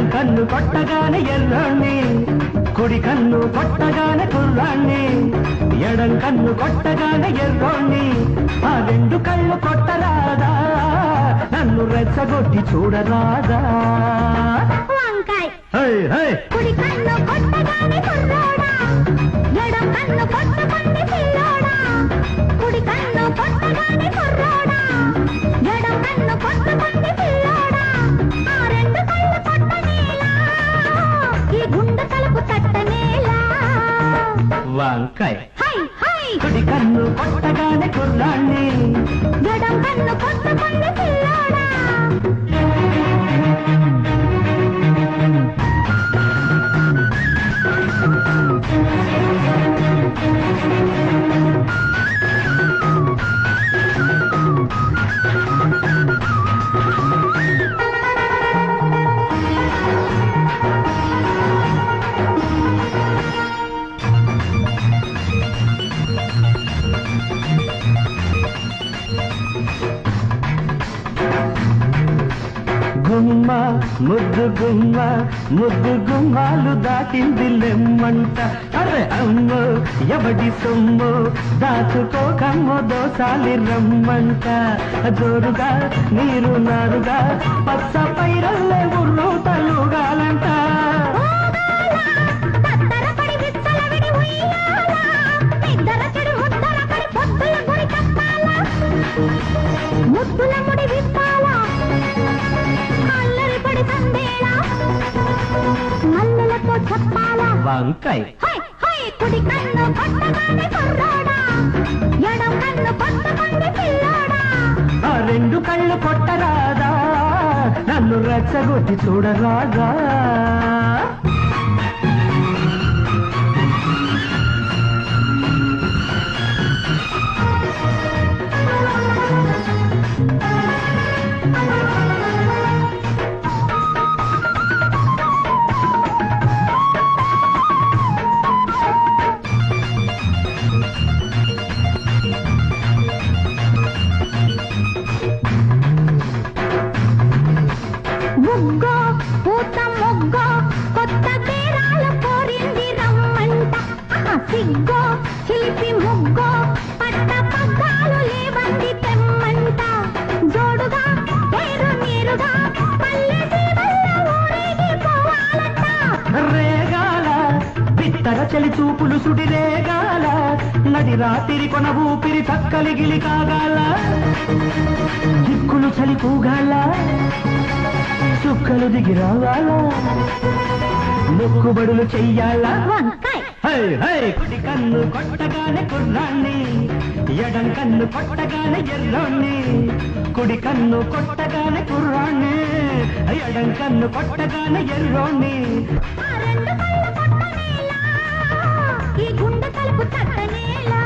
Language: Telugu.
ఎడం కన్ను కొట్టగానే ఎర్రాణ్ణి కుడి కన్ను కొట్టగానే కుర్రాణ్ణి ఎడం కన్ను కొట్టగానే ఎర్రోణ్ణి ఆ రెండు కళ్ళు కొట్టరాదా? నన్ను రెచ్చగొట్టి చూడరాదా? వంకాయ్. కుడి కన్ను కొట్టగానే కుర్రోడా ఎడం కన్ను పిల్లోడా? కుడి కన్ను కొట్టగానే కుర్రోడా వంకాయ కుడి కన్ను కొట్టగానే కుర్రాణ్ణి ఎడం కన్ను కొట్టకండి గుమ్మ ముద్దు గుమ్మ ముద్దు గుమ్మాలు దాటింది లెమ్మంట. అరే అమ్మో ఎవడి సొమ్ము? దాచుకోకమ్మో దోసాలి రమ్మంట. జోరుగా నీరు నారుగా పచ్చ పైరల్లే ఉర్రు తలుగాలంట. ముద్దుల ముడి ఉయ్యాల వంకాయ్. హై హై కుడి కన్ను కొట్టగానే కుర్రోడా? ఎడం కన్ను కొట్టకండి పిల్లోడా? ఆ రెండు కళ్ళు కొట్టరాదా? నన్ను రెచ్చగొట్టి చూడరాదా? పూత ముగ్గో కొత్త పేరాలు కోరింది రమ్మంట. సిగ్గో చిలిపి ముగ్గో పట్ట పగ్గాలు లేవంది తెమ్మంట. జోడుగా పేరు నీరుగా పల్లె రేగాల బిత్తర చలి చూపులు సుడి రేగాల నది రాత్రి కొన ఊపిరి తక్కలి గిలి కాగాల. దిక్కులు చలి కూగాల. చుక్కలు దిగి రావాల? మొక్కుబడులు చెయ్యాలా? వంకాయ్. హై హై కుడి కన్ను కొట్టగానే కుర్రాన్ని ఎడం కన్ను కొట్టగానే ఎర్రోణ్ణి కుడి కన్ను కొట్టగానే కుర్రాన్ని ఎడం కన్ను కొట్టగానే కొట్టనేలా ఈ గుండె తలుపు తట్టనేలా.